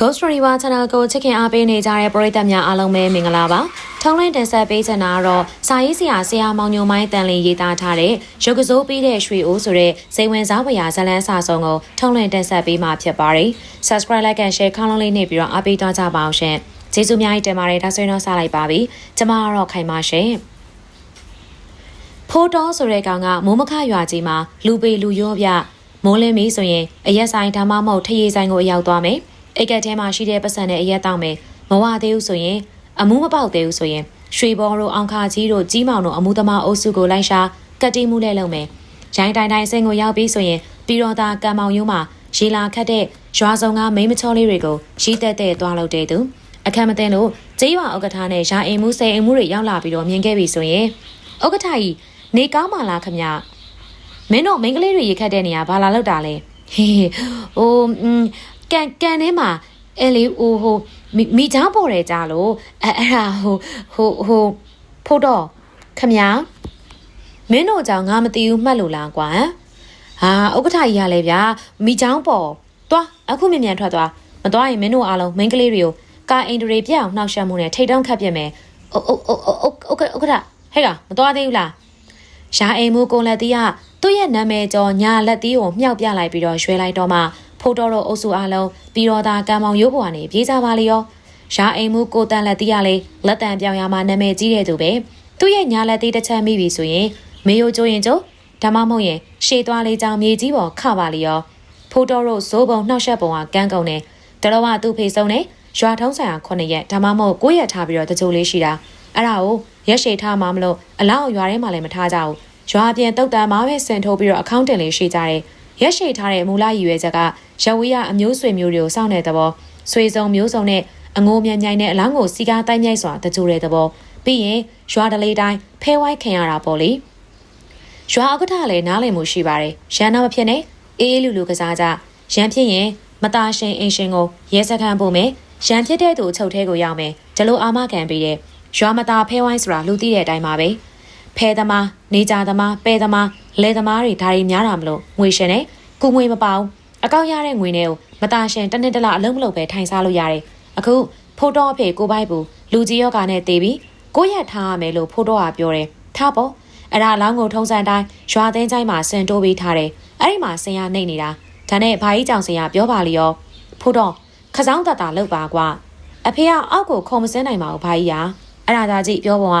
Ghost River Channel ကိုချစ်ခင်အားပေးနေကြတဲ့ပရိသတ်များအားလုံးပဲမင်္ဂလာပါ။ထုံးလင်းတင်ဆက်ပေးချင်တာကတော့စာရေးဆရာဆရာမောင်ညိုမိုင်းတန်လင်းရေးသားထားတဲ့ရုပ်ကစိုးပြီးတဲ့ရွှေအိုးဆိုတဲ့စိန်ဝင်စားဝရာဇလန်းစာဆုံးကိုထုံးလင်းတင်ဆက်ပေးမှာဖြစ်ပါတယ်။ Subscribe like and share ခေါင်းလုံးလေးနှိပ်ပြီးတော့အားပေးသွားကြပါအောင်ရှင်။ကျေးဇူးအများကြီးတင်ပါတယ်ဒါဆိုရင်တော့စလိုက်ပါပြီ။ကျွန်မကတော့ခိုင်ပါရှင်။ဖိုးတော်ဆိုတဲ့ကောင်ကမိုးမခရွာကြီးမှာလူပေလူရောပြမိုးလင်းပြီဆိုရင်အရက်ဆိုင်ဒါမှမဟုတ်ထရေဆိုင်ကိုအရောက်သွားမယ်။ အိတ်ကက်ထဲမှာရှိတဲ့ပတ်စံနဲ့အရက်တောင်းမယ်မဝသေးဘူးဆိုရင်အမှုမပေါက်သေးဘူးဆိုရင်ရွှေဘောတို့အောင်ခါကြီးတို့ကြီးမောင်တို့အမှုသမားအုပ်စုကိုလိုက်ရှာကတိမှုလဲလုပ်မယ်ရိုင်းတိုင်တိုင်စင်ကိုရောက်ပြီးဆိုရင်ပြီးတော့သာကံမောင်ယုံမှာရေလာခတ်တဲ့ရွာစုံကမိမချောလေးတွေကိုရီးတက်တဲ့သွားလို့တဲ့သူအခက်မသိလို့ကျေးရွာဥက္ကဋ္ဌနဲ့ရာအိမ်မှုစိန်အိမ်မှုတွေရောက်လာပြီးတော့မြင်ခဲ့ပြီဆိုရင်ဥက္ကဋ္ဌကြီးနေကောင်းပါလားခမမင်းတို့မိန်းကလေးတွေရေခတ်တဲ့နေရာဘာလာလောက်တာလဲဟေးဟို ကန်ကန်ထဲမှာအဲလေဟိုဟိုမိချောင်းပေါ်တယ်ကြလို့အဲအဲ့ဒါဟိုဟိုဟိုဖို့တော့ခမညာမင်းတို့ကြောင့်ငါမသိဘူးမှတ်လို့လားကွာဟာဥက္ကဋ္ဌကြီးရလဲဗျာမိချောင်းပေါ်သွားအခုမြင်မြန်ထွက်သွားမသွားရင်မင်းတို့အားလုံးမိန်းကလေးတွေကိုကာအင်ဒရီပြအောင်နှောက်ယှက်မှုနဲ့ထိတ်တုံးခတ်ပြစ်မယ်အိုအိုအိုအိုဥက္ကဋ္ဌဟဲ့ကမသွားသေးဘူးလားရာအိမ်မူကုံလက်တီးကသူ့ရဲ့နာမည်ကျော်ညာလက်တီးကိုမြှောက်ပြလိုက်ပြီးတော့ရွှဲလိုက်တော့မှ ဖိုးတော်တို့အုပ်စုအားလုံးပြီးတော့သာကံမောင်ရိုးပေါ်ကနေပြေးကြပါလေရောရာအိမ်မှုကိုတန်လက်တီးရလေလက်တံပြောင်ရမှာနာမည်ကြီးတဲ့သူပဲသူ့ရဲ့ညာလက်သေးတစ်ချက်မိပြီဆိုရင်မေယိုကျိုးရင်ကျိုးဒါမှမဟုတ်ရင်ရှေ့သွားလေးကြောင်မြေကြီးပေါ်ခပါလေရောဖိုးတော်တို့ဇိုးပုံနှောက်ရက်ပုံကကန်းကုန်တယ်တတော်ကသူ့ဖေဆုံးနေရွာထုံးဆိုင်ရာ9ရက်ဒါမှမဟုတ်9ရက်ထားပြီးတော့တကြိုလေးရှိတာအဲ့ဒါကိုရက်ရှိထားမှမလို့အလောက်ရွာထဲမှာလည်းမထားကြဘူးရွာပြန်တုတ်တန်မှာပဲဆင်ထိုးပြီးတော့အကောင့်တင်လေးရှိကြတယ် ရက်ရှိထားတဲ့မူလရည်ရွယ်ချက်ကရဝေးရအမျိုးဆွေမျိုးတွေကိုစောင့်တဲ့သဘောဆွေစုံမျိုးစုံနဲ့အငိုးမြိုင်မြိုင်နဲ့အလောင်းကိုစီကားတိုင်းမြိုက်စွာတကြိုတဲ့သဘောပြီးရင်ရွာတလေးတိုင်းဖဲဝိုင်းခံရတာပေါ့လေရွာဥက္ကဋ္ဌလည်းနားလည်မှုရှိပါတယ်ရန်နာမဖြစ်နဲ့အေးအေးလူလူကစားကြရန်ဖြစ်ရင်မตาရှင်အင်ရှင်ကိုရဲစခန်းပို့မယ်ရန်ဖြစ်တဲ့သူချုပ်ထဲကိုရောက်မယ်ဒီလိုအာမခံပေးတဲ့ရွာမตาဖဲဝိုင်းဆိုတာလူသိတဲ့အတိုင်းပါပဲဖဲသမားနေကြသမားပဲသမား လဲသမားတွေဒါတွေများတာမလို့ငွေရှင်နဲ့ကုငွေမပေါအောင်အကောက်ရတဲ့ငွေနဲ့ကိုမตาရှင်တစ်နှစ်တစ်လအလုံးမလုံးပဲထိုင်စားလို့ရတယ်အခုဖိုးတော့အဖေကိုပိုက်ဘူးလူကြီးယောဂါနဲ့တေးပြီးကိုရက်ထားရမယ်လို့ဖိုးတော့ကပြောတယ်ထားပေါ့အဲ့ဒါအလောင်းကိုထုံးစံတိုင်းရွာသိန်းချိုင်းမှာဆင်တိုးပေးထားတယ်အဲ့ဒီမှာဆင်ရနှိပ်နေတာဒါနဲ့ဘာကြီးကြောင်ဆင်ရပြောပါလျောဖိုးတော့ခစောင်းတတာလောက်ပါကွာအဖေကအောက်ကိုခုံမစင်းနိုင်ပါဘူးဘာကြီးရအဲ့ဒါသာကြည့်ပြောပုံက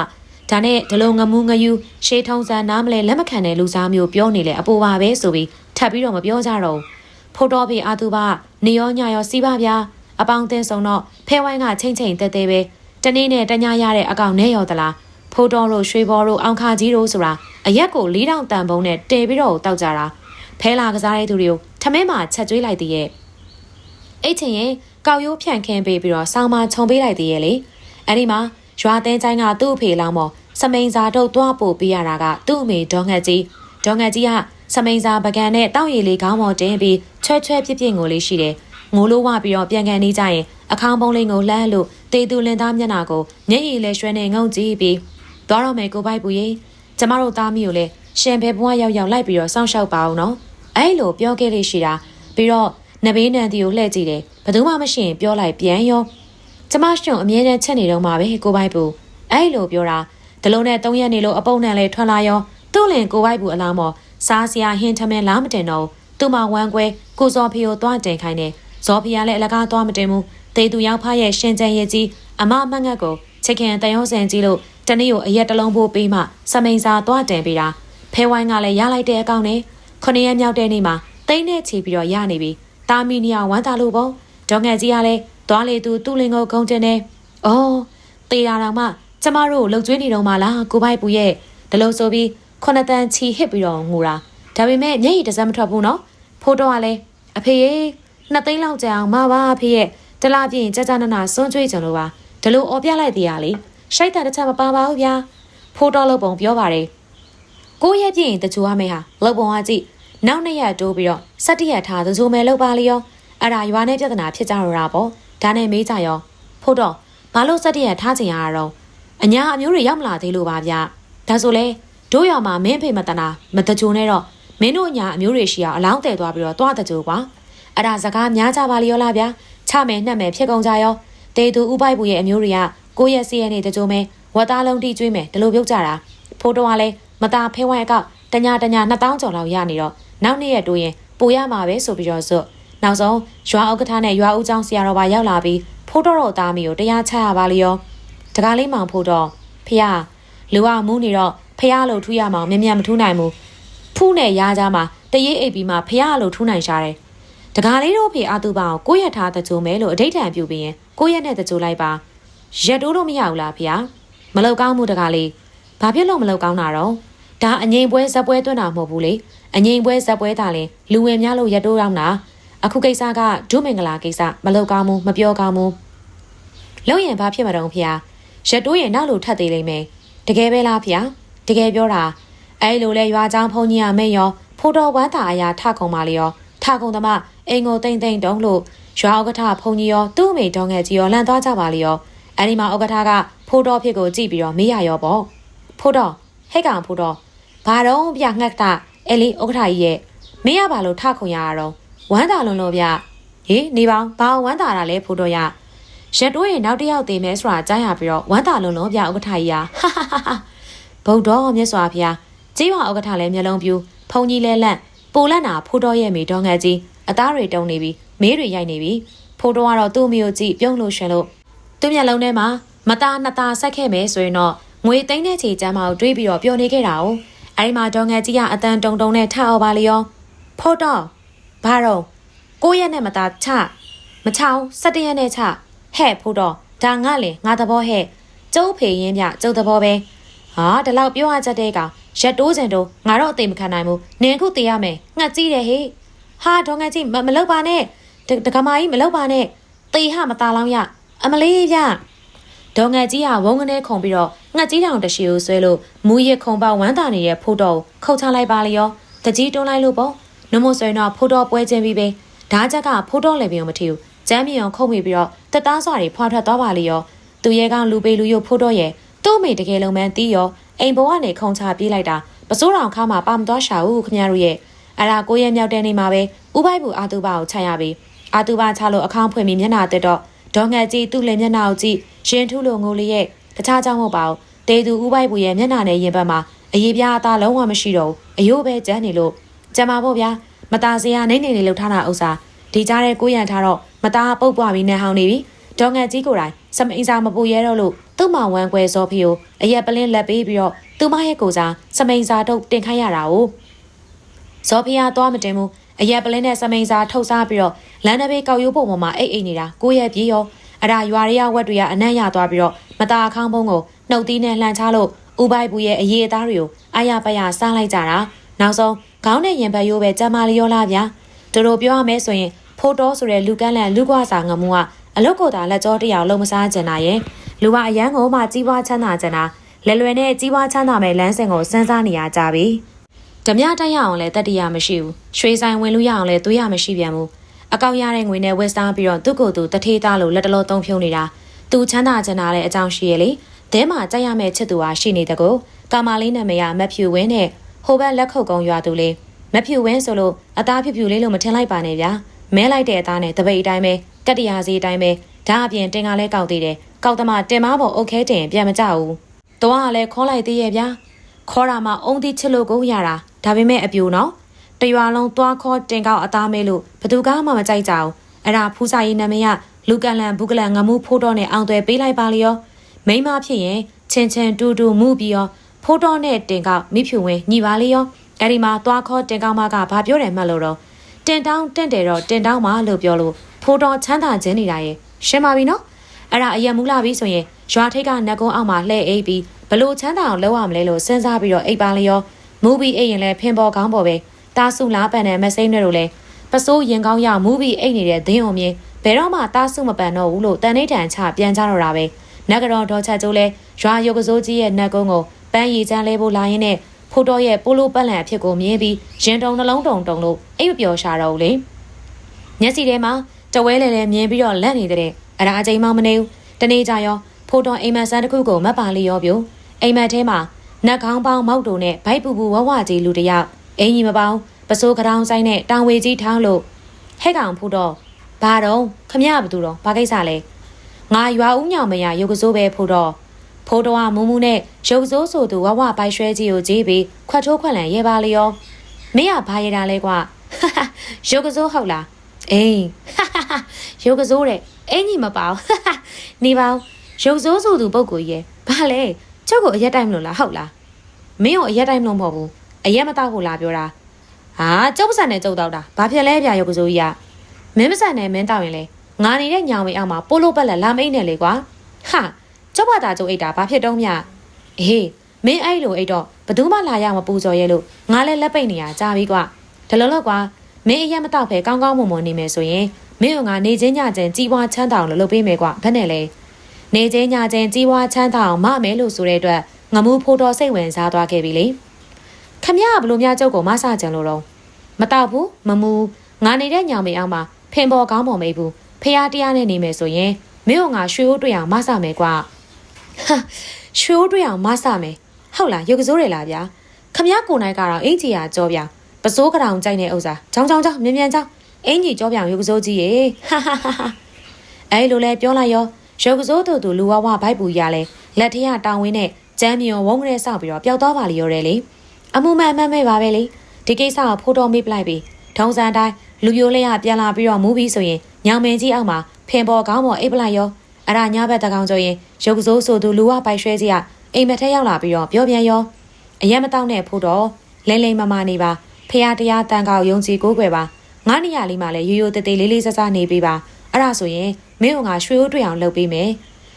ဒါနဲ့ဒလုံငမူးငယူရှေးထုံးစံနားမလဲလက်မခံတဲ့လူစားမျိုးပြောနေလေအပေါ်ပါပဲဆိုပြီးထပ်ပြီးတော့မပြောကြတော့ဖိုးတော်ဖေအာသူဘနေရောညရောစီးပါဗျာအပေါင်းသင်းဆောင်တော့ဖဲဝိုင်းကချိန်ချိန်တက်တက်ပဲတနေ့နဲ့တညရတဲ့အကောင်နဲ့ရောသလားဖိုးတော်တို့ရွှေဘော်တို့အောင်ခါကြီးတို့ဆိုတာအရက်ကို၄တောင်တန်ပုံနဲ့တဲပြီးတော့တောက်ကြတာဖဲလာကစားတဲ့သူတွေကိုထမင်းမှာချက်ကျွေးလိုက်သေးရဲ့အဲ့ချင်းရင်ကောက်ရိုးဖြန့်ခင်းပေးပြီးတော့ဆောင်းမခြုံပေးလိုက်သေးရဲ့လေအဲ့ဒီမှာ ရွာသင်းချိုင်းကသူ့အဖေလောင်းမော်စမိန်စာတို့တွားပို့ပေးရတာကသူ့အမေဒေါငှက်ကြီးဒေါငှက်ကြီးကစမိန်စာပကံနဲ့တောက်ရည်လေးခေါင်းပေါ်တင်းပြီးချွဲချွဲပြစ်ပြစ်ငိုလေးရှိတယ်ငိုလို့ဝပြီးတော့ပြန်ကန်နေကြရင်အခေါင်းပုံးလေးကိုလှမ်းလို့တေသူလင်သားမျက်နှာကိုမျက်ရည်လေးရွှဲနေငုံကြည့်ပြီးသွားတော့မယ်ကိုပိုက်ပူရင်ကျမတို့သားမီးကိုလည်းရှင်ဘဲဘွားရောက်ရောက်လိုက်ပြီးတော့စောင့်ရှောက်ပါအောင်နော်အဲ့လိုပြောခဲ့လေးရှိတာပြီးတော့နဘေးနန်တီကိုလှည့်ကြည့်တယ်ဘယ်သူမှမရှိရင်ပြောလိုက်ပြန်ရော ကျမရှင်အမြဲတမ်းချက်နေတော့မှာပဲကိုပိုက်ပူအဲ့လိုပြောတာဒလုံးနဲ့၃ရက်နေလို့အပုပ်နဲ့လဲထွက်လာရောသူ့လင်ကိုပိုက်ပူအလောင်းမော်စားစရာဟင်းထမင်းလားမတင်တော့သူ့မှာဝမ်းကွဲကိုစော်ဖီကိုသွားတင်ခိုင်းတယ်ဇော်ဖီကလည်းအလကားသွားမတင်ဘူးတေသူရောက်ဖားရဲ့ရှင်ကျန်ရဲ့ကြီးအမမငတ်ကိုချစ်ခင်တယောစင်ကြီးလို့တနေ့ကိုအရက်တလုံးပို့ပေးမှစမိန်စာသွားတင်ပေးတာဖဲဝိုင်းကလည်းရလိုက်တဲ့အကောင့်နဲ့ခုနှစ်ရက်မြောက်တဲ့နေ့မှာတိန်းနဲ့ချီပြီးတော့ရနေပြီတာမီနီယာဝမ်းသာလို့ပေါ့ဒေါငယ်ကြီးကလည်း သွားလေသူသူ့လင်ကိုဂုံတင်နေ။အော်တေးတာတော့မှကျမတို့လှုပ်ကြွေးနေတော့မှလားကိုပိုက်ပူရဲ့ဒီလိုဆိုပြီးခုနှစ်တန်ချီဟစ်ပြီးတော့ငိုတာဒါပေမဲ့မျက်ရည်တစ်စက်မထွက်ဘူးနော်ဖိုးတော့ကလည်းအဖေရေနှစ်သိန်းလောက်ကြအောင်မပါအဖေရဲ့တလားပြင်းကြကြနနာစွန့်ကြွေးကြလို့ပါဒီလိုអော်ပြလိုက်သေးရလေရှိုက်တာတစ်ချက်မပါပါဘူးဗျာဖိုးတော့လုပ်ပုံပြောပါတယ်ကိုရဲ့ပြင်းတကြိုရမယ်ဟာလုပ်ပုံကကြည့်နောက်နှစ်ရက်တိုးပြီးတော့စက်တရက်ထားသူဆိုမယ်လုပ်ပါလေရောအဲ့ဒါရွာနဲ့ပြဿနာဖြစ်ကြတော့တာပေါ့ ဒါနဲ့မေးကြရောဖိုးတော့ဘာလို့စက်တရက်ထားချင်ရတာတော့အညာအမျိုးတွေရောက်မလာသေးလို့ပါဗျဒါဆိုလဲတို့ရွာမှာမင်းဖေမတနာမတကြိုနဲ့တော့မင်းတို့ညာအမျိုးတွေရှိအောင်အလောင်းတည်သွားပြီးတော့တွားတကြိုကွာအဲ့ဒါစကားများကြပါလိရောလားဗျာချမယ်နှက်မယ်ဖြစ်ကုန်ကြရောတေသူဥပိုက်ဘူးရဲ့အမျိုးတွေကကိုရက်စီရနေတကြိုမဲဝတ်သားလုံးတိကျွေးမယ်ဒီလိုပြုတ်ကြတာဖိုးတော်ကလည်းမသားဖဲဝိုင်းအကောက်တညာတညာ2000ကျော်လောက်ရနေတော့နောက်နေ့ရက်တိုးရင်ပိုရမှာပဲဆိုပြီးတော့ဇွတ် နောက်ဆုံးရွာဥက္ကဋ္ဌနဲ့ရွာဦးကျောင်းဆရာတော်ပါရောက်လာပြီးဖိုးတော်တော်သားမီကိုတရားချရပါလျောတကားလေးမောင်ဖိုးတော်ဖះလူကမူးနေတော့ဖះလို့ထူရမောင်မြ мян မထူနိုင်ဘူးဖူးနဲ့ရားကြမှာတရေအိပ်ပြီးမှဖះလို့ထူနိုင်ရှာတယ်တကားလေးတို့ဖေအာသူပါကိုကိုရက်ထားတကြိုမဲလို့အဋိဋ္ဌံပြုပြီးရင်ကိုရက်နဲ့တကြိုလိုက်ပါရက်တိုးတော့မရဘူးလားဖះမလောက်ကောင်းမှုတကားလေးဘာဖြစ်လို့မလောက်ကောင်းတာတော့ဒါအငိမ်ပွဲဇက်ပွဲတွန်းတာမဟုတ်ဘူးလေအငိမ်ပွဲဇက်ပွဲတာလဲလူဝင်များလို့ရက်တိုးတော့တာ အခုကိစ္စကဒုမင်္ဂလာကိစ္စမလောက်ကောင်းဘူးမပြောကောင်းဘူးလုံရင်ဘာဖြစ်မှာတော့ဖះရက်တိုးရင်နောက်လို့ထပ်သေးလိမ့်မယ်တကယ်ပဲလားဖះတကယ်ပြောတာအဲလိုလဲရွာချောင်းဖုန်ကြီးကမဲ့ရောဖိုးတော်ဝမ်းတာအရာထကုန်ပါလေရောထကုန်သမားအိမ်ကိုတိမ့်တိမ့်တုံးလို့ရွာဥက္ကဋ္ဌဖုန်ကြီးရောသူ့အမေတော်ငယ်ကြီးရောလန်သွားကြပါလေရောအဲဒီမှာဥက္ကဋ္ဌကဖိုးတော်ဖြစ်ကိုကြည့်ပြီးတော့မေးရရောပေါ့ဖိုးတော်ဟဲ့ကောင်ဖိုးတော်ဘာတော့ပြငှက်တာအဲလေဥက္ကဋ္ဌကြီးရဲ့မင်းရပါလို့ထခုံရတော့ ဝမ်းတာလုံးလို့ဗျဟေးနေပေါင်းဘာဝမ်းတာတာလဲဖိုးတော်ရရက်တိုးရင်နောက်တစ်ယောက်သေးမဲဆိုတာကြားရပြီးတော့ဝမ်းတာလုံးလုံးဗျဥက္ကဋ္ဌကြီးဟာဟာဟာဟာဗုဒ္ဓောမြတ်စွာဘုရားကြေးရွာဥက္ကဋ္ဌလည်းမျက်လုံးပြူဖုန်ကြီးလဲလန့်ပိုလန့်နာဖိုးတော်ရဲ့မိတော်ငယ်ကြီးအသားတွေတုံနေပြီမေးတွေရိုက်နေပြီဖိုးတော်ကတော့သူ့မိကိုကြည့်ပြုံးလို့ရှင်လို့သူ့မျက်လုံးထဲမှာမသားနှစ်သားဆက်ခဲ့မယ်ဆိုရင်တော့ငွေသိန်းတဲ့ချီကျမ်းမကိုတွေးပြီးတော့ပျော်နေခဲ့တာ哦အဲဒီမှာဒေါငယ်ကြီးကအတန်တုံတုံနဲ့ထအောင်ပါလေရောဖိုးတော် ဘာတော့ကိုရက်နဲ့မသားချမချောင်း၁၇ရက်နဲ့ချဟဲ့ဖိုးတော်ဒါငါလေငါသဘောဟဲ့ကျုပ်ဖေရင်ပြကျုပ်သဘောပဲဟာဒီလောက်ပြောရချက်တဲ့ကောင်ရက်တိုးစင်တိုးငါတော့အသိမခံနိုင်ဘူးနင်ခုတည်ရမယ်ငှက်ကြည့်တယ်ဟေ့ဟာဒေါငယ်ကြီးမမလောက်ပါနဲ့တကမာကြီးမလောက်ပါနဲ့တေဟမသားလောင်းရအမလေးပြဒေါငယ်ကြီးကဝုန်းကနေခုံပြီးတော့ငှက်ကြီးတောင်တရှိကိုဆွဲလို့မူရခုံပေါဝမ်းတာနေတဲ့ဖိုးတော်ကိုခုတ်ချလိုက်ပါလေရောတကြီးတွန်းလိုက်လို့ပေါ့န မို့ဆိုရင်တော့ဖိုးတော်ပွဲချင်းပြီးပဲဓာချက်ကဖိုးတော်လည်းပြောမထီဘူးကျမ်းမြေအောင်ခုံမိပြီးတော့တက်သားစွာတွေဖွာထွက်သွားပါလေရောသူရဲကောင်လူပေးလူရုပ်ဖိုးတော်ရဲ့သူ့အမေတကယ်လုံးမှန်းတီးရောအိမ်ဘဝနဲ့ခုံချပြေးလိုက်တာပစိုးတောင်ခါမှာပါမသွားရှာဘူးခင်ဗျားတို့ရဲ့အဲ့ဒါကိုရဲ့မြောက်တဲ့နေမှာပဲဥပိုက်ဘူးအာတူပါကိုခြိုက်ရပြီအာတူပါချလို့အခေါင်းဖွင့်ပြီးမျက်နှာတက်တော့ဒေါငယ်ကြီးသူ့လည်းမျက်နှာကိုကြည့်ရင်ထုလို့ငိုလေးရဲ့တခြားကြောင့်မဟုတ်ပါဘူးတေသူဥပိုက်ဘူးရဲ့မျက်နှာနဲ့ရင်ဘတ်မှာအရေးပြားအသားလုံးဝမရှိတော့ဘူးအယိုးပဲကျန်းနေလို့ ကြံပါဖို့ဗျာမသားစရာနိုင်နေနေလှထားတာဥစ္စာဒီကြားတဲ့ကိုရန်ထားတော့မသားပုတ်ပွားပြီးနဲ့ဟောင်းနေပြီဒေါငန်ကြီးကိုယ်တိုင်စမိန်စာမပူရဲတော့လို့သူ့မဝမ်းကွဲစောဖီကိုအရက်ပလင်းလက်ပေးပြီးတော့သူမရဲ့ကိုစားစမိန်စာထုတ်တင်ခိုင်းရတာ哦ဇော်ဖီယာသွားမတင်ဘူးအရက်ပလင်းနဲ့စမိန်စာထုတ်စားပြီးတော့လန်ဒဘေးကောက်ရိုးပုံပေါ်မှာအိတ်အိတ်နေတာကိုရဲ့ပြေးရောအရာရွာရဲဝက်တွေကအနံ့ရသွားပြီးတော့မตาခေါင်းပုံးကိုနှုတ်သီးနဲ့လှန်ချလို့ဥပိုက်ဘူးရဲ့အရေးအသားတွေကိုအာရပရစားလိုက်ကြတာနောက်ဆုံး ခေါင်းနဲ့ရင်ဘတ်ရိုးပဲကြမ်းမာလျောလာဗျာတို့တို့ပြောရမယ်ဆိုရင်ဖိုးတော်ဆိုတဲ့လူကန်းလန်လူကွာစာငမှုကအလုတ်ကိုသာလက်ကြောတယောက်လုံးမစားကျင်တာရဲ့လူကအရန်ကိုမှကြီးပွားချမ်းသာကျင်တာလဲလွယ်နဲ့ကြီးပွားချမ်းသာမဲ့လမ်းစဉ်ကိုစမ်းစားနေရကြပြီဓမြတက်ရအောင်လဲတတိယမရှိဘူးရွှေဆိုင်ဝင်လို့ရအောင်လဲသွေးရမရှိပြန်ဘူးအကောက်ရတဲ့ငွေနဲ့ဝက်စားပြီးတော့သူ့ကိုယ်သူတထေးသားလို့လက်တလုံးသုံးဖြုံနေတာသူချမ်းသာကျင်တာတဲ့အကြောင်းရှိရလေဒဲမှာကြက်ရမဲ့ချစ်သူဟာရှိနေတကောကာမလေးနာမည်ကမက်ဖြူဝင်းနဲ့ဟိုဘက်လက်ခုပ်ကုံရွာသူလေး မက်ဖြူဝင်းဆိုလို့အသားဖြူဖြူလေးလို့မထင်လိုက်ပါနဲ့ဗျာမဲလိုက်တဲ့အသားနဲ့တပိတ်အတိုင်းပဲကတ္တရာစီအတိုင်းပဲဒါအပြင်တင်ကလည်းကောက်သေးတယ်ကောက်သမားတင်မပေါ်အုတ်ခဲတင်ပြန်မကြဘူးတော့ကလည်းခေါ်လိုက်သေးရဲ့ဗျာခေါ်တာမှအုံတိချစ်လို့ကိုရတာဒါပေမဲ့အပြူနော်တရွာလုံးသွားခေါ်တင်ကောက်အသားမဲလို့ဘသူကမှမကြိုက်ကြဘူးအဲ့ဒါဖူးစာရေးနာမည်ကလူကန်လန်ဘူးကလန်ငမှုဖိုးတော်နဲ့အောင်သွဲပေးလိုက်ပါလျောမိမဖြစ်ရင်ချင်းချင်းတူတူမှုပြီးရောဖိုးတော်နဲ့တင်ကောက်မိဖြူဝင်းညီပါလေရော အဲ့ဒီမှာသွားခေါ်တင်ကောက်မကဘာပြောတယ်မှတ်လို့တော့တင်တောင်းတင့်တယ်တော့တင်တောင်းပါလို့ပြောလို့ဖိုးတော်ချမ်းသာခြင်းနေတာရဲ့ရှင်းပါပြီနော်အဲ့ဒါအရင်မူလာပြီဆိုရင်ရွာထိတ်ကနက်ကုန်းအောက်မှာလှဲ့အိပ်ပြီးဘလို့ချမ်းသာအောင်လုပ်ရမလဲလို့စဉ်းစားပြီးတော့အိပ်ပါလျောမူဘီအိပ်ရင်လည်းဖင်ပေါ်ကောင်းပေါ်ပဲတာဆုလားပန်တဲ့မစိမ့်တွေတို့လည်းပစိုးရင်ကောင်းရမူဘီအိပ်နေတဲ့ဒင်းုံမြင်ဘယ်တော့မှတာဆုမပန်တော့ဘူးလို့တန်နေတန်ချပြန်ကြတော့တာပဲနဂရောဒေါ်ချက်ကျိုးလဲရွာရုပ်ကစိုးကြီးရဲ့နက်ကုန်းကိုပန်းရည်ချမ်းလဲဖို့လာရင်းနဲ့ ဖိုးတော်ရဲ့ပိုလိုပတ်လန်အဖြစ်ကိုမြင်ပြီးရင်တုံနှလုံးတုံတုံလို့အိပ်ပျော်ရှာတော့လေမျက်စိထဲမှာတဝဲလေလေမြင်ပြီးတော့လက်နေတဲ့အဲ့ဒါအချိန်မှမနေဘူးတနေ့ကျရောဖိုးတော်အိမ်မက်ဆန်းတစ်ခုကိုမတ်ပါလေးရောပြိုအိမ်မက်ထဲမှာနက်ခေါင်းပေါင်းမောက်တုံနဲ့ဗိုက်ပူပူဝဝကြီးလူတယောက်အင်ကြီးမပေါင်းပစိုးကတောင်ဆိုင်နဲ့တောင်ဝေကြီးထောင်းလို့ဟဲ့ကောင်ဖိုးတော်ဘာတော့ခမရဘာတူတော့ဘာကိစ္စလဲငါရွာဦးညောင်မရရုပ်ကစိုးပဲဖို့တော့ ဖိုးတော်ကမူးမူးနဲ့ရုပ်ကစိုးဆိုသူဝဝပိုက်ရွှဲကြီးကိုကြီးပြီးခွတ်ထိုးခွက်လန်ရဲပါလေရောမင်းကဘာရတာလဲကွာရုပ်ကစိုးဟုတ်လားအေးရုပ်ကစိုးတဲ့အင်ကြီးမပေါနေပါဦးရုပ်စိုးဆိုသူပုတ်ကိုရဲ့ဘာလဲကျုပ်ကိုအရက်တိုင်းမလို့လားဟုတ်လားမင်းကိုအရက်တိုင်းမလို့မဟုတ်ဘူးအရက်မတော့ကိုလာပြောတာဟာကျုပ်ပစံနဲ့ကျုပ်တော့တာဘာဖြစ်လဲဗျာရုပ်ကစိုးကြီးကမင်းပစံနဲ့မင်းတောက်ရင်လေငါနေတဲ့ညောင်မေအောင်မှာပိုးလို့ပက်လက်လာမိတ်နေလေကွာဟာ ကျုပ်ဘာသာကျုပ်အိတ်တာဘာဖြစ်တော့မြအေးမင်းအဲ့လိုအိတ်တော့ဘသူမှလာရမပူဇော်ရဲလို့ငါလည်းလက်ပိတ်နေရကြာပြီကွာဒါလို့လို့ကွာမင်းအရက်မတော့ဖဲကောင်းကောင်းမွန်မွန်နေမယ်ဆိုရင်မင်းကငါနေချင်းညချင်းကြီးပွားချမ်းတောင်လို့လုပ်ပေးမယ်ကွာဘယ်နဲ့လဲနေချင်းညချင်းကြီးပွားချမ်းတောင်မမယ်လို့ဆိုတဲ့အတွက်ငမူဖိုးတော်စိတ်ဝင်စားသွားခဲ့ပြီလေခမရဘလို့များကျုပ်ကိုမဆကြံလို့တော့မတော့ဘူးမမူငါနေတဲ့ညောင်မေအောင်မှာဖင်ပေါ်ကောင်းပေါ်မေးဘူးဖះတရားနဲ့နေမယ်ဆိုရင်မင်းကငါရွှေဦးတွေ့အောင်မဆမယ်ကွာ ဟာရွှေဦးတွေ့အောင်မဆမယ်ဟုတ်လားရုပ်ကစိုးတယ်လားဗျာခမရကိုနိုင်ကတော့အင်ကြီးရာကြောဗျာပစိုးကတောင်ကြိုက်နေဥစားချောင်းချောင်းချောင်းမြန်မြန်ချောင်းအင်ကြီးကြောပြောင်ရုပ်ကစိုးကြီးရေဟာဟာဟာအဲလိုလဲပြောလိုက်ရောရုပ်ကစိုးတို့သူလူဝဝဗိုက်ပူရလဲလက်ထရတောင်ဝင်းနဲ့ကျမ်းမြေဝုန်းကလေးဆောက်ပြီးတော့ပျောက်သွားပါလေရောတယ်လေအမှုမှန်မှန်ပဲပါပဲလေဒီကိစ္စကဖိုးတော်မေ့ပလိုက်ပြီထုံစံတိုင်းလူပြိုလေးကပြန်လာပြီးတော့မူးပြီးဆိုရင်ညောင်မင်းကြီးအောက်မှာဖင်ပေါ်ကောင်းပေါ်အိပ်ပလိုက်ရော အဲ့ဒါညဘက်တကောင်ဆိုရင်ရုပ်ကစိုးဆိုသူလူဝပိုက်ရွှဲစီကအိမ်မက်ထက်ရောက်လာပြီးတော့ပြောပြန်ရောအရက်မတောက်နဲ့ဖိုးတော်လိမ့်လိမ့်မမနေပါဖះတရားတန်ကောက်ယုံကြည်ကိုးကွယ်ပါငါနေရာလေးမှာလည်းရိုးရိုးတသေးလေးလေးဆဆနေပေးပါအဲ့ဒါဆိုရင်မင်းကငါရွှေဦးတွေ့အောင်လုပ်ပေးမယ်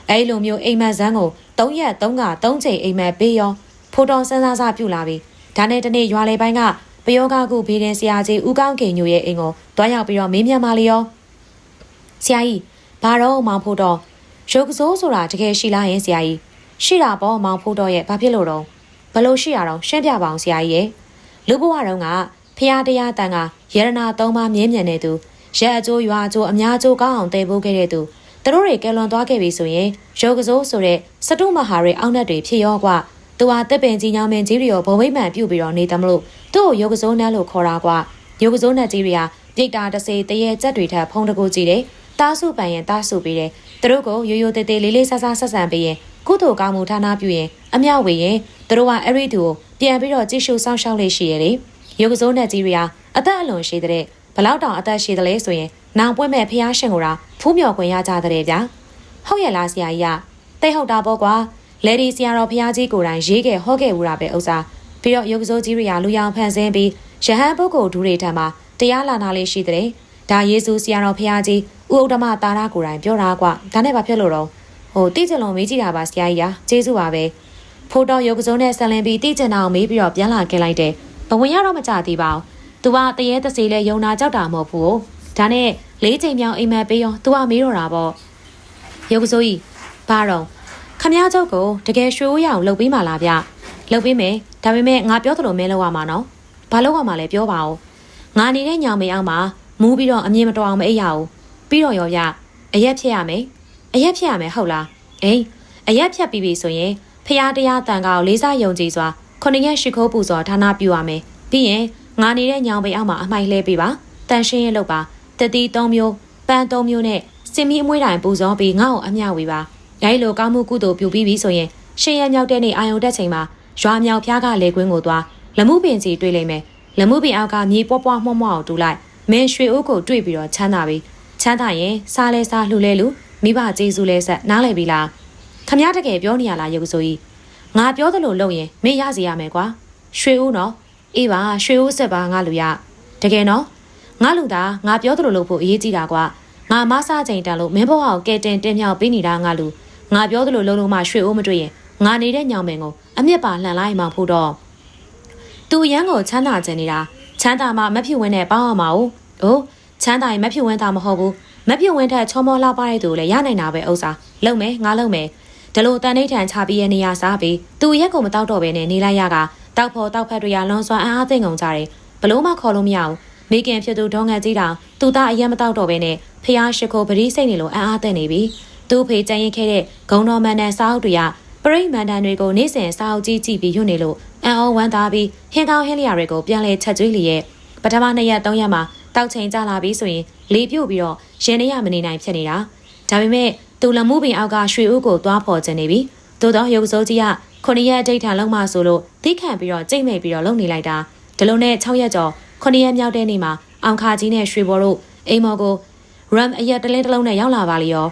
အဲ့လိုမျိုးအိမ်မက်ဇန်းကို3ရက်3က3ချိန်အိမ်မက်ပေးရောဖိုးတော်စန်းစားစားပြုတ်လာပြီဒါနဲ့တနေ့ရွာလေပိုင်းကပယောဂကုဘေးရင်ဆရာကြီးဦးကောင်းခင်ညိုရဲ့အိမ်ကိုတွားရောက်ပြီးတော့မင်းမြန်ပါလေရောဆရာကြီးဘာတော့မောင်ဖို့တော့ ရုပ်ကစိုးဆိုတာတကယ်ရှိလားယင်ဆရာကြီးရှိတာပေါ့မောင်ဖို့တော့ရဲ့ဘာဖြစ်လို့တော့ဘလို့ရှိရတော့ရှင်းပြပါအောင်ဆရာကြီးရဲ့လူဘဝတုန်းကဖះတရားတန်ကရတနာသုံးပါးမြင်းမြန်တဲ့သူရက်အကျိုးရွာအကျိုးအများအကျိုးကောင်းအောင်တည်ဖို့ခဲ့တဲ့သူသူတို့တွေကဲလွန်သွားခဲ့ပြီဆိုရင်ရုပ်ကစိုးဆိုတဲ့စတုမဟာတွေအောက်နှက်တွေဖြစ်ရောကွာသူဟာတက်ပင်ကြီးညောင်မင်းကြီးတွေရောဘုံမိတ်မှန်ပြုတ်ပြီးတော့နေတယ်မလို့သူ့ကိုရုပ်ကစိုးနှက်လို့ခေါ်တာကွာရုပ်ကစိုးနှက်ကြီးတွေကပြိတ္တာတစေတရေကြက်တွေထက်ဖုံးတကူကြည့်တယ်တားစုပန်ရင်တားစုပေးတယ် သူတို့ကိုရိုးရိုးသေးသေးလေးလေးဆဆဆက်ဆံပေးရင်ကုသိုလ်ကောင်းမှုဌာနပြုရင်အမျှဝေရင်သူတို့ကအဲ့ဒီသူကိုပြန်ပြီးတော့ကြည့်ရှုစောင့်ရှောက်လေးရှိရလေရုပ်ကစိုးနှက်ကြီးတွေဟာအသက်အလွန်ရှိတဲ့ဘလောက်တောင်အသက်ရှိတယ်လဲဆိုရင်နောင်ပွင့်မဲ့ဖះရှင်ကိုတာဖူးမြော်ခွင့်ရကြတဲ့ဗျာဟုတ်ရဲ့လားဆရာကြီးကတိတ်ဟုတ်တာပေါ့ကွာလေဒီဆရာတော်ဖះကြီးကိုယ်တိုင်ရေးခဲ့ဟောခဲ့ဦးတာပဲဥစားပြီးတော့ရုပ်ကစိုးကြီးတွေကလူရောင်ဖန်ဆင်းပြီးရဟန်းပုဂ္ဂိုလ်ဒူတွေထံမှာတရားလာနာလေးရှိတဲ့ဒါယေရှုဆရာတော်ဖះကြီး ဥဥဒ္ဓမတာရကိုယ်တိုင်ပြောတာကွာဒါနဲ့ဘာဖြစ်လို့တော့ဟိုတိကျလုံးမေးကြည့်တာပါဆရာကြီးရာကျေးဇူးပါပဲဖိုးတော်ရုပ်ကစိုးနဲ့ဆက်လင်ပြီးတိကျနာအောင်မေးပြီးတော့ပြန်လာခဲ့လိုက်တယ်ဘဝင်ရတော့မကြသေးပါဘူး။ तू ကတရေတစီလဲယုံနာကြောက်တာမဟုတ်ဘူး။ဒါနဲ့လေးချိန်မြောင်အိမ်မက်ပေးရော तू ကမေးတော့တာပေါ့။ရုပ်ကစိုးကြီးဘာတော့ခမည်းချုပ်ကိုတကယ်ရွှေဦးရအောင်လှုပ်ပေးမှလားဗျ။လှုပ်ပေးမယ်။ဒါပေမဲ့ငါပြောသလိုမင်းလုပ်ရမှာနော်။ဘာလုပ်ရမှာလဲပြောပါဦး။ငါနေတဲ့ညောင်မေအောင်မှာမူးပြီးတော့အမြင်မတော်အောင်မအိပ်ရဘူး။ ပြီးတော့ရောဗျအရက်ဖြစ်ရမယ်။အရက်ဖြစ်ရမယ်ဟုတ်လား။အေးအရက်ဖြတ်ပြီးပြီဆိုရင်ဖះတရားတန်ကောက်လေးစားယုံကြည်စွာခொနရက်ရှိခိုးပူဇော်ဌာနပြုရမယ်ပြီးရင်ငါနေတဲ့ညောင်ပိအောက်မှာအမိုက်လှဲပေးပါတန်ရှင်းရလုပ်ပါတတိ၃မျိုးပန်း၃မျိုးနဲ့စင်မီအမွှေးတိုင်ပူဇော်ပြီးငါ့ကိုအမျှဝေပါရိုင်းလိုကောင်းမှုကုသိုလ်ပြုပြီးပြီဆိုရင်ရှင်းရမြောက်တဲ့နေ့အာယုံတက်ချိန်မှာရွာမြောက်ဖျားကလေကွင်းကိုသွားလမှုပင်စီတွေ့လိမ့်မယ်လမှုပင်အောက်ကမြေပွားပွားမှော့မှော့အောင်တူလိုက်မင်းရွှေအိုးကိုတွေ့ပြီးတော့ချမ်းသာပြီ ချမ်းသာရင်စားလဲစားလှူလဲလှူမိဘကျေးဇူးလဲဆက်နားလည်ပြီလားခမရတကယ်ပြောနေရလားရုပ်ဆိုကြီးငါပြောသလိုလုပ်ရင်မင်းရစီရမယ်ကွာရွှေဦးနော်အေးပါရွှေဦးဆက်ပါငါလူရတကယ်နော်ငါလူသားငါပြောသလိုလုပ်ဖို့အရေးကြီးတာကွာငါမဆားချိန်တန်လို့မင်းဘဝကိုကဲတင်တင်မြောက်ပေးနေတာငါလူငါပြောသလိုလုံးလုံးမှရွှေဦးမတွေ့ရင်ငါနေတဲ့ညောင်မင်ကိုအမြစ်ပါလှန်လိုက်မှဖို့တော့သူရန်ကိုချမ်းသာခြင်းနေတာချမ်းသာမှမဖြစ်ဝင်းနဲ့ပေါင်းအောင်မအောင်။အိုး ချမ်းသာရင်မဖြစ်ဝင်းတာမဟုတ်ဘူး။မဖြစ်ဝင်းထက်ချောမောလှပတဲ့သူလည်းရနိုင်တာပဲဥစ္စာ။လုံမယ်ငါလုံမယ်။ဒီလိုတန်ဋိဌာန်ချပြီးရဲ့နေရာစားပြီးသူရက်ကိုမတောက်တော့ဘဲနဲ့နေလိုက်ရကတောက်ဖို့တောက်ဖက်တွေကလွန်စွာအံ့အားသင့်ကုန်ကြတယ်ဘလို့မှခေါ်လို့မရဘူးမိခင်ဖြစ်သူဒေါငန်ကြီးတောင်သူသားအရင်မတောက်တော့ဘဲနဲ့ဖះရှိခိုပရိစိတ်နေလို့အံ့အားသင့်နေပြီသူ့ဖေကြံရင်ခဲ့တဲ့ဂုံတော်မန်တန်စာအုပ်တွေကပရိမန်တန်တွေကိုနေ့စဉ်စာအုပ်ကြီးကြည့်ပြီးရွနေလို့အံ့ဩဝမ်းသာပြီးဟင်းကောင်းဟင်းလျာတွေကိုပြန်လဲချက်ကျွေးလျက်ပထမနှစ်ရက်သုံးရက်မှာ တတောက်ချိန်ကြလာပြီဆိုရင်လေပြုတ်ပြီးတော့ရင်နေရမနေနိုင်ဖြစ်နေတာဒါပေမဲ့သူလမှုပင်အောက်ကရွှေဦးကိုသွားဖော်ခြင်းနေပြီသို့တော့ရုပ်စိုးကြီးကခုနှစ်ရက်အတိတ်ထံလုံးမှဆိုလို့သိခံပြီးတော့ကြိတ်မိတ်ပြီးတော့လုံနေလိုက်တာဒီလိုနဲ့6ရက်ကျော်ခုနှစ်ရက်မြောက်တဲ့နေ့မှာအောင်ခါကြီးနဲ့ရွှေဘော်တို့အိမ်မော်ကို ram အရက်တလင်းတစ်လုံးနဲ့ရောက်လာပါလျော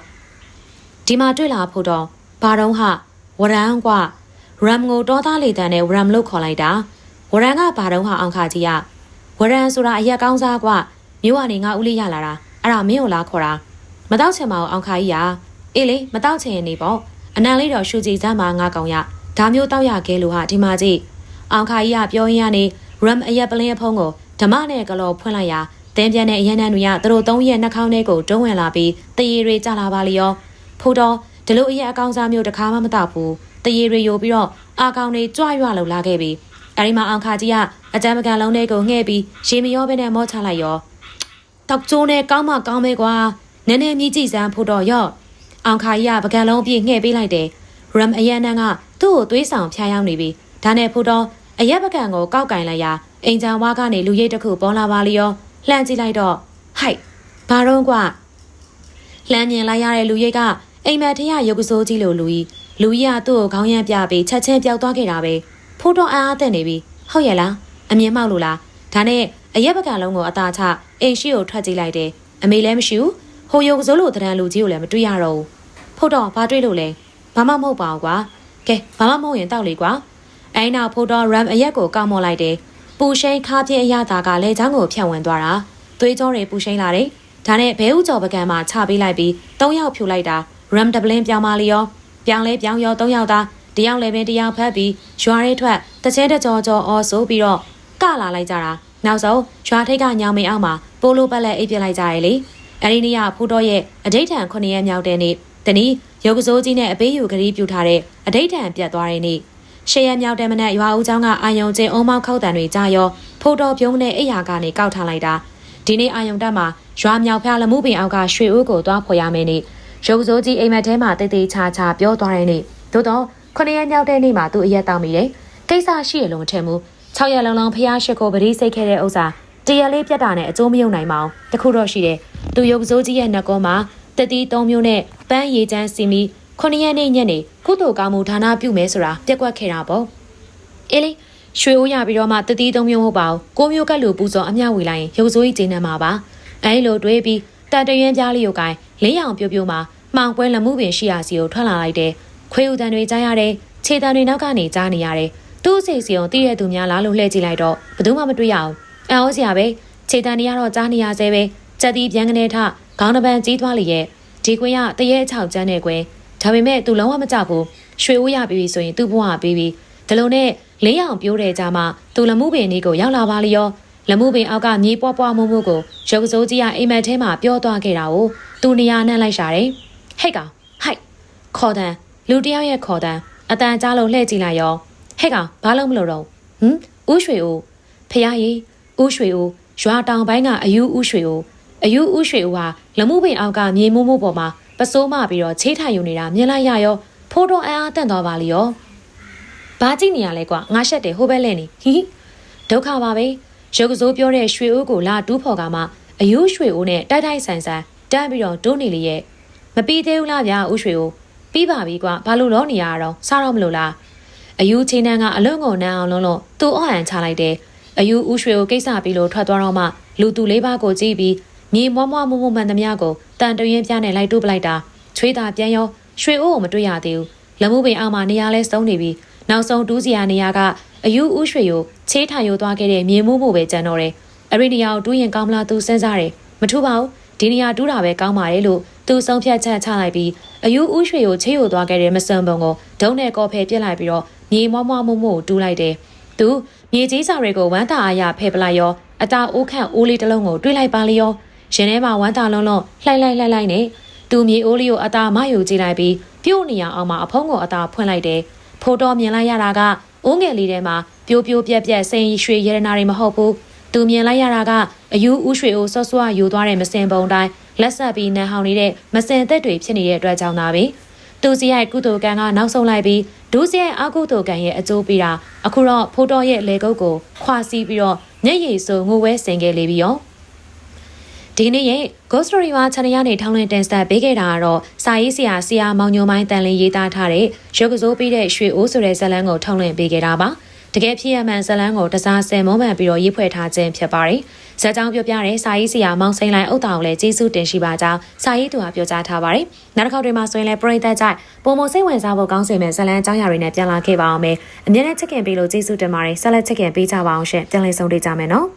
ဒီမှာတွေ့လာဖို့တော့ဘာတော့ဟဝရန်ကွ ram ကိုတောသားလေတန်နဲ့ ram လို့ခေါ်လိုက်တာဝရန်ကဘာတော့ဟအောင်ခါကြီးကဝရန်ဆိုတာအရက်ကောင်းစားကွ မြို့ကနေငါဦးလေးရလာတာအဲ့ဒါမင်းကိုလားခေါ်တာမတော့ချင်ပါဘူးအောင်ခါကြီးကအေးလေမတော့ချင်ရင်နေပေါ့အနံလေးတော့ရှူကြည်စမ်းမှာငါကောင်ရဒါမျိုးတောက်ရခဲလို့ဟာဒီမှာကြည့်အောင်ခါကြီးကပြောရင်းကနေ ram အရက်ပလင်းအဖုံးကိုဓမ္မနဲ့ကလော်ဖွင့်လိုက်ရာတင်းပြန်တဲ့အရန်တန်းတွေကသူတို့သုံးရက်နှာခေါင်းထဲကိုတွန်းဝင်လာပြီးတရေတွေကြလာပါလျောဖိုးတော့ဒီလိုအရက်အကောင်စားမျိုးတစ်ခါမှမတော့ဘူးတရေတွေယိုပြီးတော့အာကောင်တွေကြွရွလို့လာခဲ့ပြီးအဲဒီမှာအောင်ခါကြီးကအကြမ်းပကံလုံးလေးကိုငှဲ့ပြီးရေမရောပဲနဲ့မောချလိုက်ရော တောက်ကျိုးနဲ့ကောင်းမကောင်းပဲကွာနည်းနည်းမြည်ကြည့်စမ်းဖို့တော့ရော့အောင်ခါကြီးကပကံလုံးပြည့်ငှဲ့ပေးလိုက်တယ်ရမ်အရန်နန်းကသူ့ကိုသွေးဆောင်ဖျားရောက်နေပြီဒါနဲ့ဖို့တော့အရက်ပကံကိုကောက်ကင်လိုက်ရာအိမ်ချံဝါကနေလူရိတ်တစ်ခုပေါ်လာပါလျောလှမ်းကြည့်လိုက်တော့ဟိုက်ဘာတော့ကွလှမ်းမြင်လိုက်ရတဲ့လူရိတ်ကအိမ်မက်ထရရုပ်ကစိုးကြီးလိုလူကြီးလူကြီးကသူ့ကိုခေါင်းရမ်းပြပြီးချက်ချင်းပျောက်သွားခဲ့တာပဲဖိုးတော့အားအားတက်နေပြီဟုတ်ရဲ့လားအမြင်မောက်လို့လားဒါနဲ့ အရက်ပကံလုံးကိုအသာချအိမ်ရှိကိုထွက်ကြည့်လိုက်တယ်အမေလည်းမရှိဘူးဟိုရုပ်ကစိုးလိုတရံလူကြီးကိုလည်းမတွေ့ရတော့ဘူးဖိုးတော့ဘာတွေ့လို့လဲဘာမှမဟုတ်ပါဘူးကွာကဲဘာမှမဟုတ်ရင်တောက်လေကွာအဲနောက်ဖိုးတော့ ram အရက်ကိုကောက်မော့လိုက်တယ်ပူရှိန်ခါပြင်းအရသာကလည်းချောင်းကိုဖြတ်ဝင်သွားတာသွေးကြောတွေပူရှိန်လာတယ်ဒါနဲ့ဘဲဥကျော်ပကံမှာချပေးလိုက်ပြီး၃ယောက်ဖြူလိုက်တာ ram ဒပလင်းပြောင်းမလျောပြောင်းလဲပြောင်းရော၃ယောက်သားတယောက်လည်းပဲတယောက်ဖက်ပြီးရွာရဲထွက်တချဲတကြောကြောအော်ဆိုပြီးတော့ကလာလိုက်ကြတာ နောက်ဆုံးရွာထိပ်ကညောင်မင်းအောင်မှာပိုလိုပတ်လက်အိပ်ပြလိုက်ကြရလေအဲဒီနေ့ကဖိုးတော့ရဲ့အဋိဌံ9ရက်မြောက်တဲ့နေ့တနည်းရုပ်ကစိုးကြီးနဲ့အပေးယူကလေးပြူထားတဲ့အဋိဌံပြတ်သွားတဲ့နေ့ရှေ့ရမြောက်တဲ့မနက်ရွာဦးကျောင်းကအာယုံကျင်းအုံမောက်ခောက်တန်တွေကြာရောဖိုးတော်ပြုံးတဲ့အိယာကနေကောက်ထားလိုက်တာဒီနေ့အာယုံတက်မှာရွာမြောက်ဖျားလမှုပင်အောက်ကရွှေဦးကိုသွားဖော်ရမယ်နေ့ရုပ်စိုးကြီးအိမ်မက်ထဲမှာတိတ်တိတ်ချာချာပြောသွားတဲ့နေ့သို့တော့9ရက်မြောက်တဲ့နေ့မှာသူ့အရက်တောင်းမိတယ်ကိစ္စရှိရလုံးမထင်ဘူး 6ရက်လုံးလုံးဖျားရှိခိုးပရိစိတ်ခဲ့တဲ့ဥစ္စာတရက်လေးပြတ်တာနဲ့အကျိုးမယုံနိုင်ပါဘူးတခုတော့ရှိတယ်သူရုပ်စိုးကြီးရဲ့နှကောမှာတတိ၃မျိုးနဲ့ပန်းရည်ချမ်းစီမီခုနှစ်ရက်နေ့ညနေကုသိုလ်ကောင်းမှုဌာနပြုမယ်ဆိုတာပြက်ကွက်ခဲ့တာပေါ့အေးလေရွှေဦးရပြီးတော့မှတတိသုံးမျိုးဟုတ်ပါဘူးကိုမျိုးကတ်လူပူဇော်အမျှဝေလိုက်ရင်ရုပ်စိုးကြီးကျင်းနေမှာပါအဲလိုတွေးပြီးတန်တရွင်းပြားလေးကိုကိုင်းလေးရောင်ပြိုပြိုမှာမှောင်ပွဲလမှုပင်ရှိရာစီကိုထွက်လာလိုက်တယ်ခွေးဥတန်တွေကြားရတယ်ခြေတန်တွေနောက်ကနေကြားနေရတယ် သူ့အစီအစီကိုတည့်ရသူများလားလို့လှည့်ကြည့်လိုက်တော့ဘယ်သူမှမတွေ့ရအောင်အော်စရာပဲခြေတန်တွေကတော့ကြားနေရသေးပဲစက်တီးပြန်ကနေထခေါင်းတစ်ပန်းကြီးသွားလျက်ဒီကွင်းကတရေ6ကျန်းနေကွင်းဒါပေမဲ့သူလုံးဝမကြောက်ဘူးရွှေဦးရပြီးပြီဆိုရင်သူ့ဘဝပြီးပြီဒီလိုနဲ့လေးအောင်ပြိုးတဲ့ကြမှာသူလမှုပင်လေးကိုရောက်လာပါလျောလမှုပင်အောက်ကမြေပွားပွားမှုမှုကိုရုပ်စိုးကြီးကအိမ်မက်ထဲမှာပြောသွားခဲ့တာကိုသူနေရာနဲ့လိုက်ရှာတယ်ဟဲ့ကောင်ဟိုက်ခေါ်တန်လူတယောက်ရဲ့ခေါ်တန်အတန်ကြားလို့လှည့်ကြည့်လိုက်ရော ဟဲ့ကောင်ဘာလို့မလို့တော့ဟမ်ဦးရွှေဦးဖះကြီးဦးရွှေဦးရွာတောင်ပိုင်းကအယူဦးရွှေဦးအယူဦးရွှေဦးဟာလမှုပင်အောက်ကမြေမိုးမိုးပေါ်မှာပစိုးမပြီးတော့ချေးထိုင်ယူနေတာမြင်လိုက်ရရောဖိုးတော်အံ့အားတန့်သွားပါလိရောဘာကြည့်နေရလဲကွာငါရှက်တယ်ဟိုဘက်လဲနေဟိဒုက္ခပါပဲရုပ်ကစိုးပြောတဲ့ရွှေဦးကိုလာတူးဖော်ကမှအယူရွှေဦးနဲ့တိုက်တိုက်ဆန်ဆန်တန်းပြီးတော့တိုးနေလေရဲ့မပြီးသေးဘူးလားဗျာဦးရွှေဦးပြီးပါပြီကွာဘာလို့လောနေရတော့စားတော့မလို့လား အယူချင်းတန်းကအလွန်ကုန်နန်းအောင်လုံးလုံးသူ့အော်ဟန်ချလိုက်တယ်အယူဦးရွှေကိုကိစ္စပြီးလို့ထွက်သွားတော့မှလူသူလေးပါးကိုကြည့်ပြီးမြေမွားမွားမုံမုံမှန်သမျှကိုတန်တရင်ပြားနဲ့လိုက်တူးပလိုက်တာချွေးတာပြန်ရောရွှေအိုးကိုမတွေ့ရသေးဘူးလက်မှုပင်အောက်မှာနေရာလဲစုံနေပြီးနောက်ဆုံးတူးစီယာနေရာကအယူဦးရွှေကိုချေးထိုင်ရိုသွားခဲ့တဲ့မြေမှုမှုပဲကြံတော့တယ်အဲ့ဒီနေရာကိုတူးရင်ကောင်းမလားသူစဉ်းစားတယ်မထူပါဘူးဒီနေရာတူးတာပဲကောင်းပါတယ်လို့သူဆုံးဖြတ်ချက်ချလိုက်ပြီးအယူဦးရွှေကိုချေးရိုသွားခဲ့တဲ့မစံပုံကိုဒုံးနဲ့ကော်ဖဲပြစ်လိုက်ပြီးတော့ မြေမွားမွားမှုမှုကိုတူးလိုက်တယ်သူမြေကြီးစာတွေကိုဝမ်းသာအားရဖဲ့ပလိုက်ရောအတာအိုးခန့်အိုးလေးတစ်လုံးကိုတွေးလိုက်ပါလျောရင်ထဲမှာဝမ်းသာလုံးလုံးလှိုက်လိုက်လှိုက်လိုက်နဲ့သူမြေအိုးလေးကိုအတာမယူကြည့်လိုက်ပြီးပြုတ်နေရအောင်မှာအဖုံးကိုအတာဖွင့်လိုက်တယ်ဖိုးတော်မြင်လိုက်ရတာကအိုးငယ်လေးထဲမှာပြိုးပြိုးပြက်ပြက်စိန်ရွှေရတနာတွေမဟုတ်ဘူးသူမြင်လိုက်ရတာကအယူဦးရွှေကိုစောစောယူသွားတဲ့မစင်ပုံတိုင်းလက်ဆက်ပြီးနန်းဟောင်နေတဲ့မစင်သက်တွေဖြစ်နေတဲ့အတွက်ကြောင့်သာပဲ သူစီရိုက်ကုသိုလ်ကံကနောက်ဆုံးလိုက်ပြီးဒုစရိုက်အကုသိုလ်ကံရဲ့အကျိုးပေးတာအခုတော့ဖိုးတော်ရဲ့လေကုတ်ကိုခွာစီးပြီးတော့မျက်ရည်ဆိုငိုဝဲဆင်ခဲ့လေပြီးရောဒီကနေ့ရဲ့ Ghost Story မှာ channel ရနေထောင်းလင်းတင်ဆက်ပေးခဲ့တာကတော့စာရေးဆရာဆရာမောင်ညိုမိုင်းတန်လင်းရေးသားထားတဲ့ရုပ်ကစိုးပြီးတဲ့ရွှေအိုးဆိုတဲ့ဇာတ်လမ်းကိုထောင်းလင်းပေးခဲ့တာပါတကယ်ဖြစ်ရမှန်ဇာတ်လမ်းကိုတစားဆယ်မုံမှန်ပြီးတော့ရေးဖွဲ့ထားခြင်းဖြစ်ပါတယ် ဇာတ်ကြောင်းပြောပြတဲ့စာရေးဆရာမောင်စိန်လိုင်အုတ်တောင်လည်းကျေးဇူးတင်ရှိပါကြောင်းစာရေးသူကပြောကြားထားပါတယ်နောက်တစ်ခေါက်တွေမှာဆိုရင်လည်းပရိသတ်ကြိုက်ပုံမစိတ်ဝင်စားဖို့ကောင်းစေမယ့်ဇာတ်လမ်းအကြောင်းအရာတွေနဲ့ပြန်လာခဲ့ပါအောင်မယ်အမြဲတမ်းချက်ကင်ပေးလို့ကျေးဇူးတင်ပါတယ်ဆက်လက်ချက်ကင်ပေးကြပါအောင်ရှင်ပြန်လည်ဆုံတွေ့ကြမယ်နော်